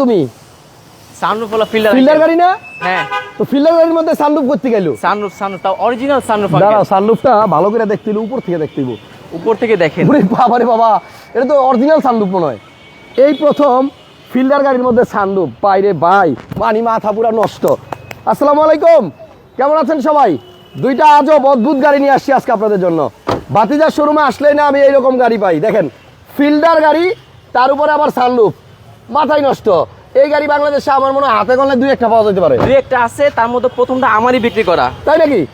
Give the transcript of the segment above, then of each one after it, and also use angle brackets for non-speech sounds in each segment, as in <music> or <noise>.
তুমি? সানরুফ হলো fielder fielder গাড়ি না? হ্যাঁ। তো ফিল্ডার গাড়ির মধ্যে সানরুফ করতে গেল? সানরুফ সানরুফ তাও অরিজিনাল সানরুফ দাঁড়াও সানরুফটা ভালো করে দেখতে হইলে উপর থেকে দেখতে উপর থেকে দেখেন। ওরে বাবা রে বাবা এটা তো অরিজিনাল সানরুফ মনে হয়। এই প্রথম ফিল্ডার গাড়ির মধ্যে সানরুফ। বাইরে বাই মানি মাথা পুরা নষ্ট। আসসালামু আলাইকুম। কেমন আছেন সবাই? দুইটা আজও অদ্ভুত গাড়ি নিয়ে আসছি আজকে আপনাদের জন্য। বাতিজার শোরুমে আসলেই না আমি এইরকম গাড়ি পাই। দেখেন ফিল্ডার গাড়ি তার উপরে আবার সানরুফ। মাথায় নষ্ট। এই গাড়ি বাংলাদেশে আমার মনে হয় হাতে গলে দুই একটা পাওয়া যেতে পারে। দুই একটা আছে তার মধ্যে প্রথমটা আমারই বিক্রি করা। তাই নাকি?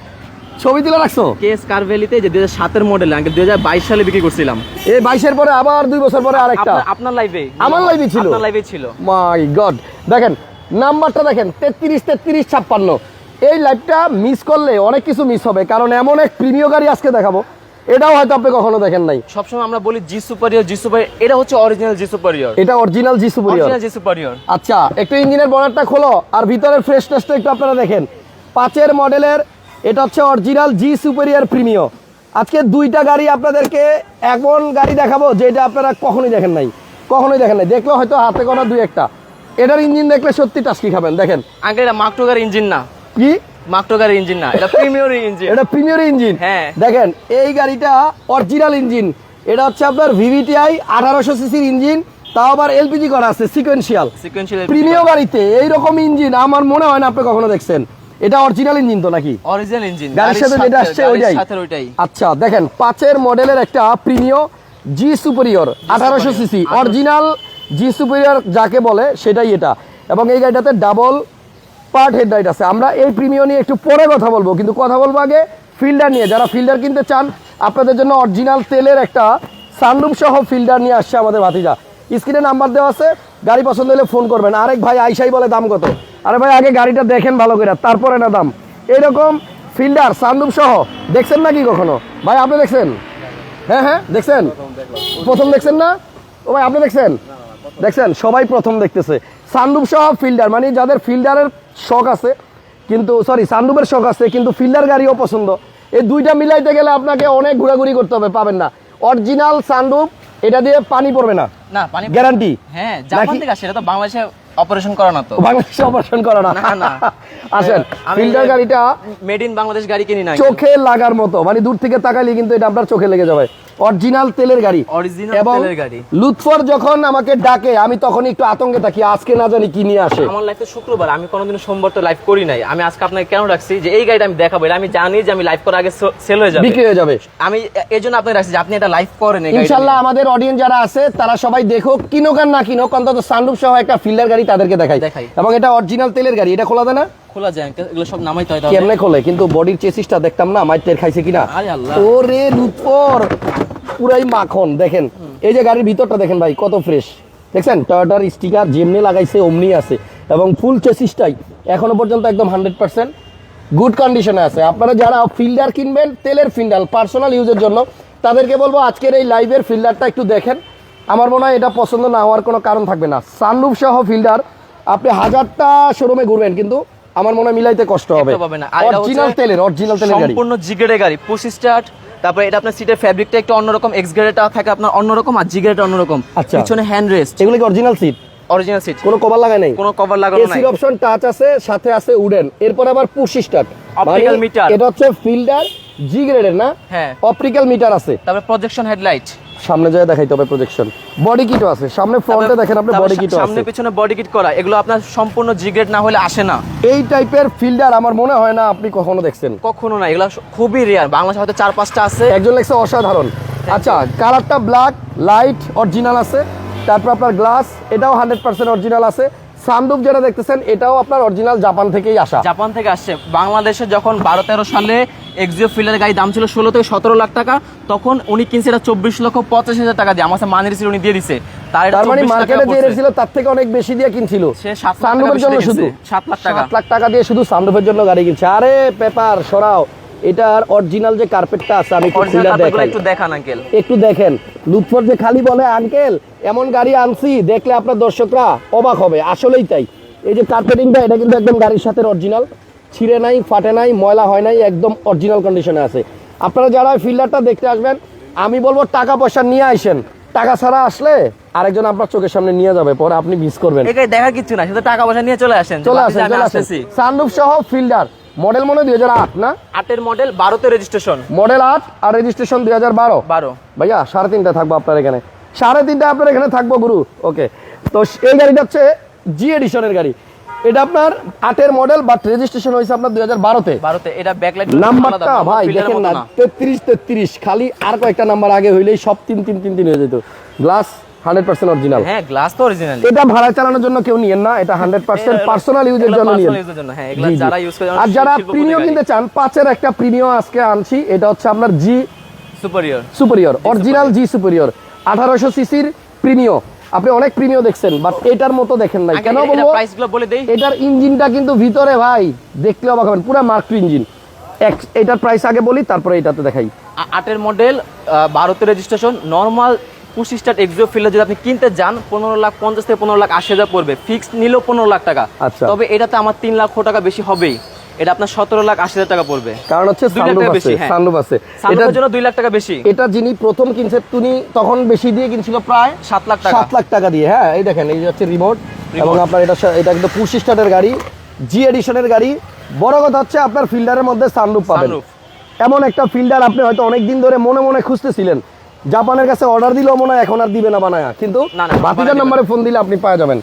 ছবি তুলে রাখছো? কেস কারভেলিতে যে দুই হাজার সাতের মডেল আগে দুই হাজার বাইশ সালে বিক্রি করছিলাম। এই বাইশের পরে আবার দুই বছর পরে আরেকটা। আপনার- লাইভে আমার এ ছিল? আপনার লাইভে ছিল। মাই গড দেখেন নাম্বারটা দেখেন তেত্রিশ তেত্রিশ ছাপ্পান্ন। এই লাইভটা মিস করলে অনেক কিছু মিস হবে কারণ এমন এক প্রিমিয় গাড়ি আজকে দেখাবো। এটাও হয়তো আপনি কখনো দেখেন নাই। সবসময় আমরা বলি জি সুপারিয়র জি সুপারিয়র এটা হচ্ছে অরিজিনাল জি সুপারিয়র এটা original G superior original G superior আচ্ছা একটু ইঞ্জিনের বনারটা খোলো আর ভিতরের ফ্রেশনেসটা একটু আপনারা দেখেন। পাঁচের মডেলের এটা হচ্ছে অরিজিনাল জি সুপারিয়র প্রিমিয় আজকে দুইটা গাড়ি আপনাদেরকে এমন গাড়ি দেখাবো যেটা আপনারা কখনোই দেখেন নাই। কখনোই দেখেন নাই। দেখলে হয়তো হাতে গোনা দুই একটা। এটার ইঞ্জিন দেখলে সত্যি টাস্কি খাবেন দেখেন। আগে এটা মাকটোগার ইঞ্জিন না। কি? ইঞ্জিন না এটা প্রিমিয়র ইঞ্জিন। এটা প্রিমিয়ার ইঞ্জিন। হ্যাঁ। দেখেন এই গাড়িটা অরিজিনাল ইঞ্জিন। এটা হচ্ছে আপনার ভিভিটিআই আঠারোশো সিসির ইঞ্জিন তাও আবার এলপিজি করা আছে সিকোয়েন্সিয়াল সিকোয়েন্সিয়াল প্রিমিয় গাড়িতে এইরকম ইঞ্জিন আমার মনে হয় না আপনি কখনো দেখছেন। এটা অরিজিনাল ইঞ্জিন তো নাকি? অরিজিনাল ইঞ্জিন গাড়ির সাথে যেটা আসছে ওইটাই। আচ্ছা দেখেন পাঁচের মডেলের একটা প্রিমিয় জি সুপারিয়র আঠারোশো সিসি। অরিজিনাল জি সুপারিয়র যাকে বলে সেটাই এটা। এবং এই গাড়িটাতে ডাবল পার্ট হেডলাইট আছে। আমরা এই প্রিমিয় নিয়ে একটু পরে কথা বলব, কিন্তু কথা বলব আগে ফিল্ডার নিয়ে। যারা ফিল্ডার কিনতে চান, আপনাদের জন্য অরিজিনাল তেলের একটা সানরুফ সহ ফিল্ডার নিয়ে আসছে আমাদের ভাতিজা। স্ক্রিনে নাম্বার দেওয়া আছে, গাড়ি পছন্দ হলে ফোন করবেন। আরেক ভাই আইসাই বলে দাম কত? আরে ভাই, আগে গাড়িটা দেখেন ভালো করে, তারপরে না দাম। এরকম ফিল্ডার সানরুফ সহ, দেখছেন নাকি কখনো? ভাই, আপনি দেখছেন? হ্যাঁ হ্যাঁ দেখছেন? প্রথম দেখছেন না? ও ভাই, আপনি দেখছেন? দেখছেন? সবাই প্রথম দেখতেছে। সানরুফ সহ ফিল্ডার মানে যাদের ফিল্ডারের শখ আছে কিন্তু সরি সানরুফের শখ আছে কিন্তু ফিল্ডার গাড়িও পছন্দ। এই দুইটা মিলাইতে গেলে আপনাকে অনেক ঘোরাঘুরি করতে হবে পাবেন না। অরিজিনাল সানরুফ এটা দিয়ে পানি পড়বে না। না পানি গ্যারান্টি হ্যাঁ জাপান থেকে আসে এটা তো বাংলাদেশে অপারেশন করা না তো। বাংলাদেশে অপারেশন করো না। না, না। <laughs> আসেন ফিল্ডার গাড়িটা মেড ইন বাংলাদেশ গাড়ি কিনি না চোখে লাগার মতো মানে দূর থেকে তাকালে কিন্তু এটা আপনার চোখে লেগে যাবে। অরিজিনাল তেলের গাড়ি। এবং তেলের গাড়ি। লুৎফর যখন আমাকে ডাকে আমি তখন একটু আতঙ্কে থাকি আজকে না জানি কি নিয়ে আসে। আমার লাইফে শুক্রবার আমি কোনোদিন সোমবার তো লাইভ করি নাই। আমি আজকে আপনাকে কেন রাখছি যে এই গাড়িটা আমি দেখাবো আমি জানি যে আমি লাইভ করার আগে সেল হয়ে যাবে। বিক্রি হয়ে যাবে। আমি এই জন্য আপনাকে রাখছি যে আপনি এটা লাইভ করেন ইনশাল্লাহ আমাদের অডিয়েন্স যারা আছে তারা সবাই দেখুক কিনুক আর না কিনুক অন্তত সানরুফ সহ একটা ফিল্ডার গাড়ি তাদেরকে দেখাই। দেখাই। এবং এটা অরিজিনাল তেলের গাড়ি এটা খোলা দেয় না খোলা যায় এগুলো সব নামাইতে হয় কেমনে খোলে কিন্তু বডির চেসিসটা দেখতাম না মাইটের খাইছে কিনা? আরে আল্লাহ। ওরে লুৎফর পুরাই মাখন দেখেন। এই যে গাড়ির ভিতরটা দেখেন ভাই কত ফ্রেশ দেখছেন? টয়োটার স্টিকার যেমনি লাগাইছে অমনি আছে। এবং ফুল চেসিসটাই এখনও পর্যন্ত একদম হান্ড্রেড পার্সেন্ট গুড কন্ডিশনে আছে। আপনারা যারা ফিল্ডার কিনবেন তেলের ফিল্ডার পার্সোনাল ইউজের জন্য তাদেরকে বলব আজকের এই লাইভের ফিল্ডারটা একটু দেখেন। আমার মনে হয় এটা পছন্দ না হওয়ার কোনো কারণ থাকবে না। সানরুফ সহ ফিল্ডার আপনি হাজারটা শোরুমে ঘুরবেন কিন্তু আমার মনে হয় মিলাইতে কষ্ট হবে। অরিজিনাল তেলের অরিজিনাল তেলের গাড়ি। সম্পূর্ণ জিগেরের গাড়ি পুশ স্টার্ট তারপরে এটা আপনার সিটের ফ্যাব্রিকটা একটু অন্যরকম এক্স গ্রেডটা থাকে আপনার অন্যরকম আর জি অন্যরকম। আচ্ছা। পিছনে হ্যান্ড রেস্ট এগুলো কি অরিজিনাল সিট অরিজিনাল সিট কোনো কভার লাগাই নাই? কোনো কভার লাগানো নাই। এসির অপশন টাচ আছে সাথে আছে উডেন এরপর আবার পুশ স্টার্ট। Optical meter। এটা হচ্ছে ফিল্ডার জি গ্রেডের না? হ্যাঁ। অপটিক্যাল মিটার আছে। তারপরে প্রজেকশন হেডলাইট সামনে যায় দেখাইতে হবে প্রজেকশন বডি কিটও আছে। সামনে ফ্রন্টে দেখেন আপনি বডি কিটও আছে সামনে পিছনে বডি কিট করা এগুলো আপনার সম্পূর্ণ জিগ্রেড না হলে আসে না। এই টাইপের ফিল্ডার আমার মনে হয় না আপনি কখনো দেখছেন। কখনো না এগুলো খুবই রেয়ার বাংলাদেশে হয়তো চার পাঁচটা আছে। একজন লেখছে অসাধারণ। আচ্ছা কালারটা ব্ল্যাক লাইট অরিজিনাল আছে। তারপর আপনার গ্লাস এটাও হান্ড্রেড পার্সেন্ট অরিজিনাল আছে। সানরুফ যেটা দেখতেছেন এটাও আপনার অরিজিনাল জাপান থেকেই আসা। জাপান থেকে আসছে। বাংলাদেশে যখন বারো তেরো সালে এক্সিও ফিল্ডের গাড়ি দাম ছিল ষোলো থেকে সতেরো লাখ টাকা তখন উনি কিনছে এটা চব্বিশ লক্ষ পঁচাশ হাজার টাকা দিয়ে। আমার মানের ছিল উনি দিয়ে দিছে। তার মানে মার্কেটে যে ছিল তার থেকে অনেক বেশি দিয়ে কিনছিল। সানরুফের জন্য শুধু। সাত লাখ টাকা। সাত লাখ টাকা দিয়ে শুধু সানরুফের জন্য গাড়ি কিনছে। আরে পেপার সরাও। এটার অরিজিনাল যে কার্পেটটা আছে আমি একটু দেখান আঙ্কেল একটু দেখেন। লুৎফর যে খালি বলে আঙ্কেল এমন গাড়ি আনছি দেখলে আপনার দর্শকরা অবাক হবে। আসলেই তাই। এই যে কার্পেটিংটা এটা কিন্তু একদম গাড়ির সাথে অরিজিনাল ছিঁড়ে নাই ফাটে নাই ময়লা হয় নাই একদম অরিজিনাল কন্ডিশনে আছে। আপনারা যারা ফিল্ডারটা দেখতে আসবেন আমি বলব টাকা পয়সা নিয়ে আসেন। টাকা ছাড়া আসলে আরেকজন আপনার চোখের সামনে নিয়ে যাবে পরে আপনি মিস করবেন। দেখার কিছু না শুধু টাকা পয়সা নিয়ে চলে আসেন। চলে আসেন চলে আসেন। সানরুফ সহ ফিল্ডার মডেল মনে দুই হাজার আট না? আটের মডেল বারোতে রেজিস্ট্রেশন মডেল আট আর রেজিস্ট্রেশন দুই হাজার বারো। বারো। ভাইয়া সাড়ে তিনটা থাকব আপনার এখানে। সাড়ে তিনটা আপনার এখানে থাকব গুরু। ওকে তো এই গাড়িটা হচ্ছে জি এডিশনের গাড়ি। এটা আপনার আটের মডেল বাট রেজিস্ট্রেশন হয়েছে আপনার দুই হাজার বারোতে। বারোতে। এটা ব্যাকলাইট নাম্বারটা ভাই দেখেন না তেত্রিশ তেত্রিশ। খালি আর কয়েকটা নাম্বার আগে হইলেই সব তিন তিন তিন তিন হয়ে যেত। Glass hundred percent original. হ্যাঁ গ্লাস তো অরিজিনালি এটা ভাড়া চালানোর জন্য কেউ নিয়েন না এটা হান্ড্রেড পার্সেন্ট পার্সোনাল ইউজের জন্য নিয়েন। হ্যাঁ আর যারা প্রিমিয়াম কিনতে চান পাঁচের একটা প্রিমিয়াম আজকে আনছি এটা হচ্ছে আপনার G superior superior original G superior আঠারোশো সিসির প্রিমিয় আপনি অনেক প্রিমিয় দেখছেন বাট এটার মতো দেখেন নাই। কেন বলব? এটার ইঞ্জিনটা কিন্তু ভিতরে ভাই দেখলে অবাক হবেন পুরো মার্ক ইঞ্জিন এটার প্রাইস আগে বলি তারপরে এটাতে দেখাই। আটের মডেল বারোতে registration normal push start Axio ফিল্ডে যদি আপনি কিনতে যান পনেরো লাখ পঞ্চাশ থেকে পনেরো লাখ আশি হাজার পড়বে। ফিক্সড নিলেও পনেরো লাখ টাকা। আচ্ছা। তবে এটাতে আমার তিন লাখ টাকা বেশি হবেই। এটা আপনার সতেরো লাখ আশি হাজার টাকা পড়বে। কারণ হচ্ছে সানরুফ আছে বেশি, হ্যাঁ। সানরুফ আছে। এটা সামনের জন্য দুই লাখ টাকা বেশি। এটা যিনি প্রথম কিনছে তিনি তখন বেশি দিয়ে কিনছিল প্রায় সাত লাখ টাকা। সাত লাখ টাকা দিয়ে হ্যাঁ এই দেখেন এই হচ্ছে রিমোট। এবং আপনার এটা এটা কিন্তু পুশ স্টার্টের গাড়ি জি এডিশনের গাড়ি। বড় কথা হচ্ছে আপনার ফিল্ডারের মধ্যে সানরুফ পাবেন। এমন একটা ফিল্ডার আপনি হয়তো অনেক দিন ধরে মনে মনে খুঁজতেছিলেন। জাপানের কাছে অর্ডার দিলেও মনে হয় এখন আর দিবে না বানায়া। কিন্তু বাতিজার নাম্বারে ফোন দিলে আপনি পাওয়া যাবেন।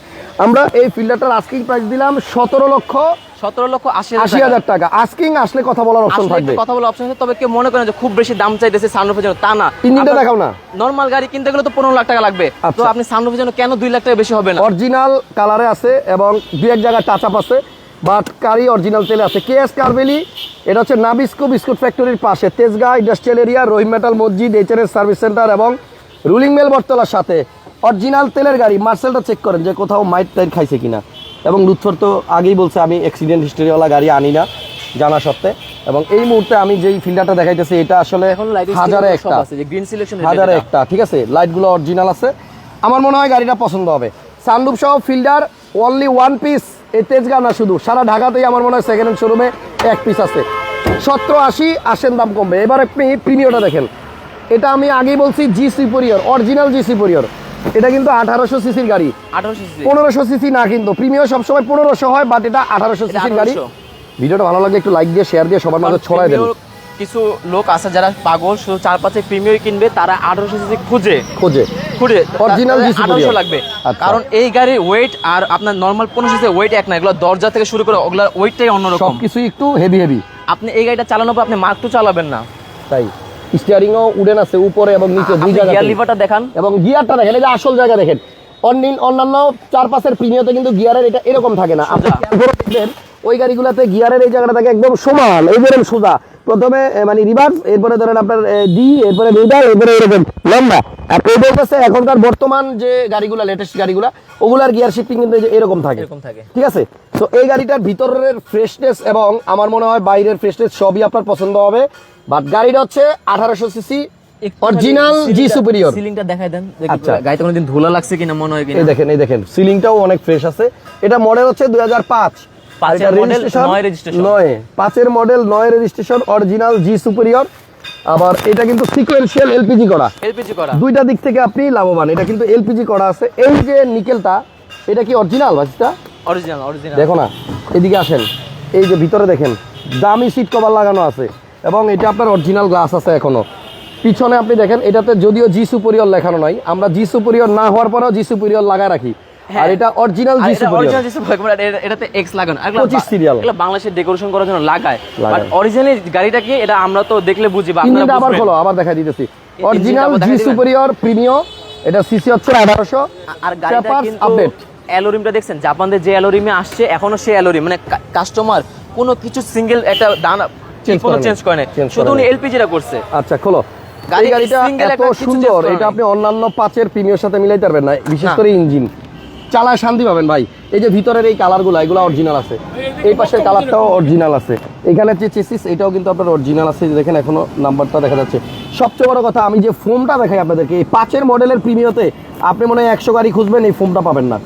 আমরা এই ফিল্ডারটার আস্কিং প্রাইস দিলাম সতেরো লক্ষ সতেরো লক্ষ আশি হাজার টাকা। আস্কিং আসলে কথা বলার অপশন থাকবে। কথা বলে অপশন তবে কেউ মনে করেন যে খুব বেশি দাম চাইতেছে সানরুফের জন্য। তা না। ইঞ্জিনটা দেখাও না। নর্মাল গাড়ি কিনতে গেলে তো পনেরো লাখ টাকা লাগবে। তো আচ্ছা। আপনি সানরুফের জন্য কেন দুই লাখ টাকা বেশি হবে না? অরিজিনাল কালারে আছে এবং দুই এক জায়গায় টাচ আপ আছে। বাট কারি অরিজিনাল তেলে আছে। কে এস কারবেলি? এটা হচ্ছে নাবিস্কো বিস্কুট ফ্যাক্টরির পাশে Tejgaon industrial area Rahim metal মসজিদ এইচএনএস সার্ভিস সেন্টার এবং রুলিং মেল বটতলার সাথে। অরিজিনাল তেলের গাড়ি মার্সেলটা চেক করেন যে কোথাও মাইট টাইট খাইছে কিনা। এবং লুৎফর তো আগেই বলছে আমি অ্যাক্সিডেন্ট হিস্টোরিওয়ালা গাড়ি আনি না জানা সত্ত্বে। এবং এই মুহূর্তে আমি যেই ফিল্ডারটা দেখাইতেছি এটা আসলে এখন লাইট হাজারে একটা। আছে যে গ্রিন সিলেকশন হাজারে একটা ঠিক আছে? লাইটগুলো অরিজিনাল আছে। আমার মনে হয় গাড়িটা পছন্দ হবে। সানরুফ সহ ফিল্ডার অনলি ওয়ান পিস এই তেজগা না শুধু সারা ঢাকাতেই আমার মনে হয় সেকেন্ড হ্যান্ড শোরুমে এক পিস আছে। সতেরো আশি আসেন দাম কমবে। এবার আপনি প্রিমিয়রটা দেখেন। এটা আমি আগেই বলছি G superior original G superior এটা কিন্তু আঠারোশো সিসির গাড়ি। পনেরোশো সিসি না কিন্তু প্রিমিয়র সবসময় পনেরোশো হয় বাট এটা আঠারোশো সিসির গাড়ি। 1800 ভিডিওটা ভালো লাগলে একটু লাইক দিয়ে শেয়ার দিয়ে সবার মাঝে ছড়াই দেন কিছু লোক আছে যারা পাগল শুধু চার পাঁচে প্রিমিয়ার কিনবে তারা আঠারোশো সিসি খুঁজে। খোঁজে। খুঁজে Superior। আঠারোশো লাগবে। আচ্ছা। কারণ এই গাড়ির ওয়েট আর আপনার নর্মাল পনেরো সিসি ওয়েট এক না এগুলো দরজা থেকে শুরু করে ওগুলোর ওয়েটটাই অন্যরকম। সবকিছুই একটু হেভি হেভি আপনি এই গাড়িটা চালানোর পর আপনি মার্ক টু চালাবেন না। তাই। স্টিয়ারিংও উডেন আছে উপরে এবং নিচে দুই গিয়ার লিভারটা দেখান। এবং গিয়ারটা দেখেন এই যে আসল জায়গা দেখেন। অন্যান্য চার পাশের প্রিমিয়তে কিন্তু গিয়ারের এটা এরকম থাকে না। আপনি দেখবেন ওই গাড়িগুলোতে গিয়ারের এই জায়গাটা থাকে একদম সমান এই সোজা। প্রথমে মানে রিভার্স এরপরে ধরেন আপনার ডি এরপরে মিডাল এরপরে এরকম লম্বা। আর ওদের কাছে এখনকার বর্তমান যে গাড়িগুলো লেটেস্ট গাড়িগুলো ওগুলার গিয়ার শিফটিং কিন্তু এরকম থাকে। এরকম থাকে। ঠিক আছে? তো এই গাড়িটার ভিতরের ফ্রেশনেস এবং আমার মনে হয় বাইরের ফ্রেশনেস সবই আপনার পছন্দ হবে। বাট গাড়িটা হচ্ছে আঠারোশো সিসি অরিজিনাল জি সুপিরিয়র সিলিংটা দেখাই দেন আচ্ছা। গাড়িতে কোনোদিন ধুলা লাগছে কিনা মনে হয় কিনা। এই দেখেন এই দেখেন সিলিংটাও অনেক ফ্রেশ আছে। এটা মডেল হচ্ছে দুই হাজার পাঁচ। পাঁচের model, নয় registration। নয়। পাঁচের মডেল নয় রেজিস্ট্রেশন অরিজিনাল জি সুপিরিয়র আবার এটা কিন্তু সিকোয়েন্সিয়াল এলপিজি করা। এলপিজি করা। দুইটা দিক থেকে আপনি লাভবান। এটা কিন্তু এলপিজি করা আছে। এই যে নিকেলটা এটা কি অরিজিনাল বাসিটা অরিজিনাল অরিজিনাল দেখো না এদিকে আসেন। এই যে ভিতরে দেখেন দামি সিট কভার লাগানো আছে। এবং এটা আপনার অরিজিনাল গ্লাস আছে এখনও। পিছনে আপনি দেখেন এটাতে যদিও জি সুপেরিয়র লেখানো নাই আমরা জি সুপেরিয়র না হওয়ার পরেও জি সুপেরিয়র লাগায় রাখি। আর এটা অরিজিনাল জি এটাতে এক্স লাগানো। আর এগুলো 25 বা- serial। এগুলো বাংলাদেশের ডেকোরেশন করার জন্য লাগায়। বাট অরিজিনালি গাড়িটা কি এটা আমরা তো দেখলে বুঝি বা আপনারা আবার খোলো আবার দেখা দিতেছি। অরিজিনাল জি দেখাই? এটা সিসি হচ্ছে আঠারোশো আর গাড়িটা কিন্তু আপডেট অ্যালোরিমটা দেখছেন? জাপানদের যে অ্যালোরিমে আসছে এখনও সেই অ্যালোরিম মানে কাস্টমার কোনো কিছু সিঙ্গেল একটা দানা কোনো চেঞ্জ করে না শুধু। উনি এলপিজিটা করছে। আচ্ছা খোলো। গাড়ি গাড়িটা এত সুন্দর এটা আপনি অন্যান্য পাঁচের প্রিমিয়র সাথে মিলাইতে পারবেন না বিশেষ করে ইঞ্জিন চালায় শান্তি পাবেন ভাই। এই যে ভিতরের এই কালারগুলো এগুলো অরিজিনাল আছে। এই পাশের কালারটাও অরিজিনাল আছে। এখানে যে চেসিস এটাও কিন্তু আপনার অরিজিনাল আছে। দেখেন এখনও নাম্বারটা দেখা যাচ্ছে। সবচেয়ে বড় কথা আমি যে ফোমটা দেখাই আপনাদেরকে এই পাঁচের মডেলের প্রিমিয়তে আপনি মনে হয় একশো গাড়ি খুঁজবেন এই ফোমটা পাবেন না।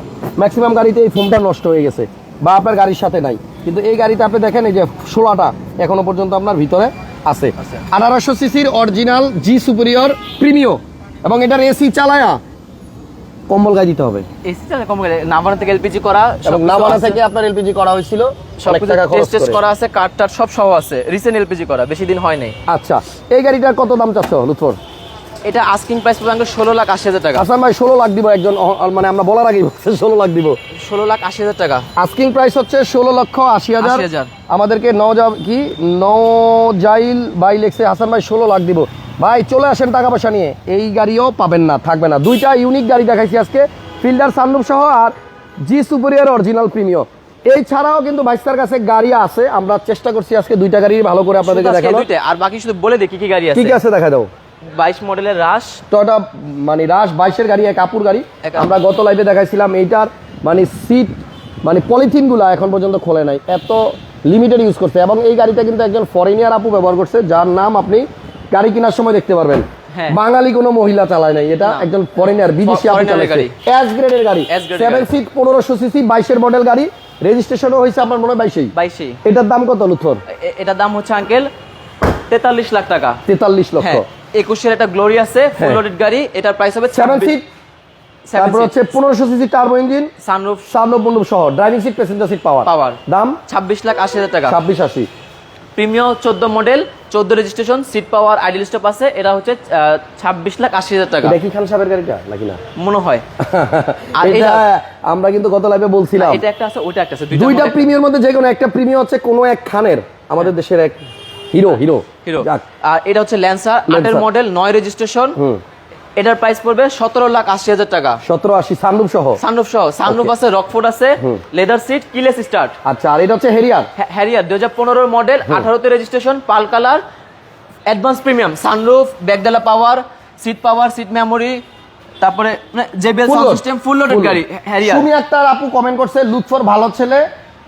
ম্যাক্সিমাম গাড়িতে এই ফোমটা নষ্ট হয়ে গেছে বা আপনার গাড়ির সাথে নাই। কিন্তু এই গাড়িতে আপনি দেখেন এই যে ষোলোটা এখনও পর্যন্ত আপনার ভিতরে আছে। আঠারোশো সিসির অরিজিনাল জি সুপিরিয়র প্রিমিয় এবং এটার এসি চালায়া কম্বল গায়ে দিতে হবে। এসি চালে গায়ে। না থেকে এলপিজি করা এবং না বানা থেকে আপনার এলপিজি করা হয়েছিল সব টাকা খরচ টেস্ট টেস্ট করা আছে কার্ড টাট সব সহ আছে। রিসেন্ট এলপিজি করা বেশি দিন হয় নাই। আচ্ছা এই গাড়িটার কত দাম চাচ্ছ লুৎফর এটা আস্কিং প্রাইস পড়বে ষোলো লাখ আশি হাজার টাকা। হাসান ভাই ষোলো লাখ দিব একজন মানে আমরা বলার আগেই ষোলো লাখ দিব। ষোলো লাখ আশি হাজার টাকা। আস্কিং প্রাইস হচ্ছে ষোলো লক্ষ আশি হাজার। 80,000 আমাদেরকে নজা কি? নজাইল বাই লেখছে হাসান ভাই ষোলো লাখ দিব। ভাই চলে আসেন টাকা পয়সা নিয়ে। এই গাড়িও পাবেন না থাকবে না। দুইটা ইউনিক গাড়ি দেখাইছি আজকে ফিল্ডার সানরুফ সহ আর জি সুপিরিয়র অরিজিনাল প্রিমিয় এই ছাড়াও কিন্তু বাইস্তার কাছে গাড়ি আছে আমরা চেষ্টা করছি আজকে দুইটা গাড়ি ভালো করে আপনাদেরকে দুইটা, আর বাকি শুধু বলে দিই কি কি গাড়ি আছে ঠিক আছে। দেখা দাও। বাইশ মডেলের রাশ। টয়টা মানে রাশ বাইশের গাড়ি এক আপুর গাড়ি। আমরা গত লাইভে দেখাইছিলাম এইটার মানে সিট মানে পলিথিনগুলো এখন পর্যন্ত খোলে নাই। এত লিমিটেড ইউজ করছে। এবং এই গাড়িটা কিন্তু একজন ফরেনিয়ার আপু ব্যবহার করছে যার নাম আপনি গাড়ি কেনার সময় দেখতে পারবেন। হ্যাঁ। বাঙালি কোনো মহিলা চালায় নাই। এটা একজন ফরেনিয়ার বিদেশি। এস গ্রেডের গাড়ি। সেভেন সিট পনেরোশো সিসি বাইশের মডেল গাড়ি। রেজিস্ট্রেশনও হয়েছে আপনার মনে হয় বাইশেই? বাইশে এটার দাম কত লুথর এটার দাম হচ্ছে আঙ্কেল তেতাল্লিশ লাখ টাকা। তেতাল্লিশ লক্ষ। হ্যাঁ। একুশের একটা গ্লোরি আছে ফুল। লোডেড গাড়ি এটার প্রাইস হবে সেভেন সিট তারপর হচ্ছে পনেরোশো সিসি টার্বো ইঞ্জিন সানরুফ সামনে বন্ধু সহ driving seat passenger seat power Power। দাম? ছাব্বিশ লাখ আশি হাজার টাকা। ছাব্বিশ আশি। প্রিমিয়াম চোদ্দ মডেল চোদ্দ registration seat power idle stop আছে এটা হচ্ছে ছাব্বিশ লাখ আশি হাজার টাকা। কি খান সাহেবের গাড়িটা নাকি না? মনে হয়। <laughs> আর এটা এটা- আমরা কিন্তু গত লাইভে বলছিলাম। এটা একটা আছে ওইটা একটা আছে দুইটা প্রিমিয়ার মধ্যে যে কোনো একটা প্রিমিয়ার হচ্ছে কোনো এক খানের আমাদের দেশের এক হিরো হিরো। হিরো। আর এটা হচ্ছে ল্যান্সার আটের মডেল নয় রেজিস্ট্রেশন এটার প্রাইস পড়বে সতেরো লাখ আশি হাজার টাকা। সতেরো আশি সানরুফ সহ। সানরুফ সহ। সানরুফ আছে রকফোর্ড আছে লেদার সিট কিলেস স্টার্ট আচ্ছা আর এটা হচ্ছে হেরিয়ার হ্যারিয়ার দুই হাজার পনেরোর মডেল আঠারোতে registration pearl colour advance premium sunroof ব্যাকডালা power seat power seat memory তারপরে JBL sound system full loaded গাড়ি। হ্যারিয়ার সুমি আক্তার আপু কমেন্ট করছে লুৎফর ভালো ছেলে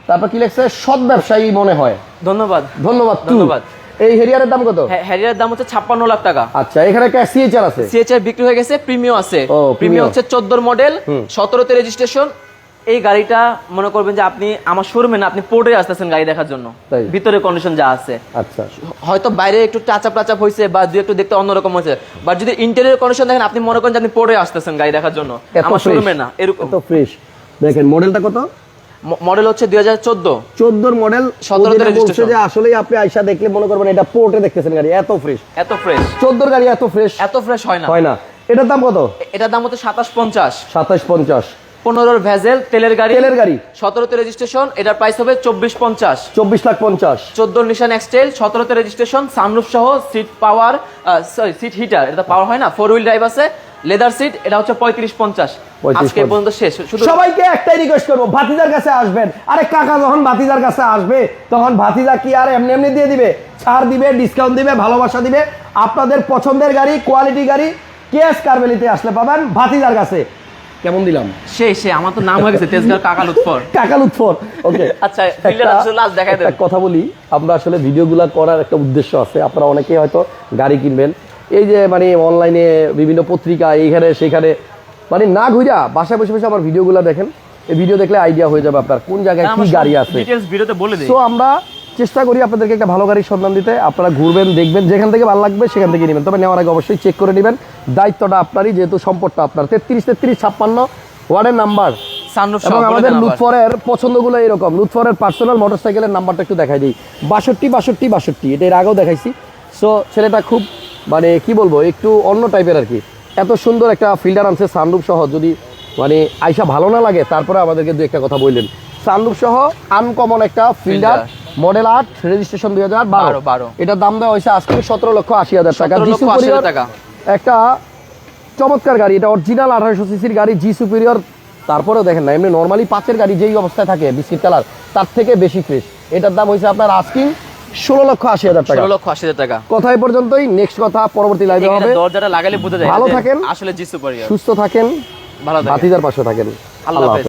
তারপর কি লিখছে সৎ ব্যবসায়ী মনে হয়। ধন্যবাদ। ধন্যবাদ ধন্যবাদ। এই হেরিয়ারের দাম কত? হ্যারিয়ার দাম হচ্ছে ছাপ্পান্ন লাখ টাকা। আচ্ছা এখানে একটা সিএইচআর আছে। সিএচআর বিক্রি হয়ে গেছে প্রিমিয়াম আছে। ও, Premio। প্রিমিয়াম হচ্ছে চোদ্দোর মডেল সতেরোতে রেজিস্ট্রেশন এই গাড়িটা মনে করবেন যে আপনি আমার শোরুমে না আপনি পোর্টে আসতেছেন গাড়ি দেখার জন্য। ভিতরে কন্ডিশন যা আছে। আচ্ছা। হয়তো বাইরে একটু টাচাপ টাচাপ হয়েছে বা দু একটু দেখতে অন্যরকম হয়েছে বাট যদি ইন্টেরিয়র কন্ডিশন দেখেন আপনি মনে করেন যে আপনি পরে আসতেছেন গাড়ি দেখার জন্য। আমার শোরুমে না এরকম। এত ফ্রেশ দেখেন মডেলটা কত? মডেল হচ্ছে দুই হাজার চোদ্দ। চোদ্দোর মডেল 17 তে বলছে যে আসলেই আপনি আইসা দেখলে মনে করবেন এটা পোর্টে দেখতেছেন গাড়ি এত ফ্রেশ এত ফ্রেশ চোদ্দোর গাড়ি এত ফ্রেশ এত ফ্রেশ হয় না। হয় না। এটার দাম কত? এটার দাম হচ্ছে সাতাশ পঞ্চাশ। সাতাশ পঞ্চাশ। পনেরোর ভেজেল তেলের গাড়ি। তেলের গাড়ি। সতেরোতে রেজিস্ট্রেশন এটার প্রাইস হবে চব্বিশ পঞ্চাশ। চব্বিশ লাখ পঞ্চাশ। চোদ্দ নিশান এক্সটেল সতেরোতে রেজিস্ট্রেশন সানরুফ সহ seat power sorry seat heater এটা পাওয়ার হয় না ফোর হুইল ড্রাইভ আছে লেদার সিট এটা হচ্ছে পঁয়ত্রিশ পঞ্চাশ। আজকে পর্যন্ত শেষ। শুধু সবাইকে একটাই রিকোয়েস্ট করব ভাতিজার কাছে আসবেন। আরে কাকা যখন ভাতিজার কাছে আসবে তখন ভাতিজা কি আর এমনি এমনি দিয়ে দিবে? ছাড় দিবে ডিসকাউন্ট দিবে ভালোবাসা দিবে। আপনাদের পছন্দের গাড়ি কোয়ালিটি গাড়ি কেএস কারবেলিতে আসলে পাবেন ভাতিজার কাছে। কেমন দিলাম? সেই সে আমার তো নাম হয়ে গেছে তেজগাঁর কাকাল উৎপর <laughs> কাকাল উৎফর ওকে <laughs> আচ্ছা, দেখাই দেন। কথা বলি আমরা আসলে ভিডিওগুলো করার একটা উদ্দেশ্য আছে। আপনারা অনেকেই হয়তো গাড়ি কিনবেন এই যে মানে অনলাইনে বিভিন্ন পত্রিকা এইখানে সেখানে মানে না ঘুরা বাসায় বসে বসে আমার ভিডিওগুলো দেখেন এই ভিডিও দেখলে আইডিয়া হয়ে যাবে আপনার কোন জায়গায় কি গাড়ি আছে। তো আমরা চেষ্টা করি আপনাদেরকে একটা ভালো গাড়ির সন্ধান দিতে আপনারা ঘুরবেন দেখবেন যেখান থেকে ভালো লাগবে সেখান থেকে নেবেন তবে নেওয়ার আগে অবশ্যই চেক করে নেবেন। দায়িত্বটা আপনারই যেহেতু সম্পদটা আপনার। তেত্রিশ তেত্রিশ ছাপ্পান্ন ওয়ার্ডের নাম্বার এবং আমাদের। লুৎফরের পছন্দগুলো এরকম। লুৎফরের পার্সোনাল মোটরসাইকেলের নাম্বারটা একটু দেখাই দিই। বাষট্টি বাষট্টি বাষট্টি এটা এর আগেও দেখাইছি। সো ছেলেটা খুব মানে কি বলব একটু অন্য টাইপের আর কি। এত সুন্দর একটা ফিল্ডার আনছে সানরুফ সহ যদি মানে আইসা ভালো না লাগে তারপরে আমাদেরকে দু একটা কথা বললেন। সানরুফ সহ আনকমন একটা ফিল্ডার মডেল আট রেজিস্ট্রেশন দুই হাজার বারো। বারো। এটার দাম দেওয়া হয়েছে আজকে সতেরো লক্ষ আশি হাজার টাকা। 17 জি লক্ষ আশি হাজার সুপিরিয়র টাকা। একটা চমৎকার গাড়ি এটা অরিজিনাল আঠারোশো সিসির গাড়ি জি সুপিরিয়র তারপরেও দেখেন না এমনি নর্মালি পাঁচের গাড়ি যেই অবস্থায় থাকে বিস্কিট কালার তার থেকে বেশি ফ্রেশ এটার দাম হয়েছে আপনার আস্কিং ষোলো লক্ষ আশি হাজার টাকা। ষোলো লক্ষ আশি হাজার টাকা। কথাই পর্যন্তই। নেক্সট কথা পরবর্তী লাইভে হবে। দরজাটা লাগালে বোঝা যায় ভালো থাকেন। আসলে জি সুপার সুস্থ থাকেন। ভালো থাকেন। ভাতিজার পাশে থাকেন। আল্লাহ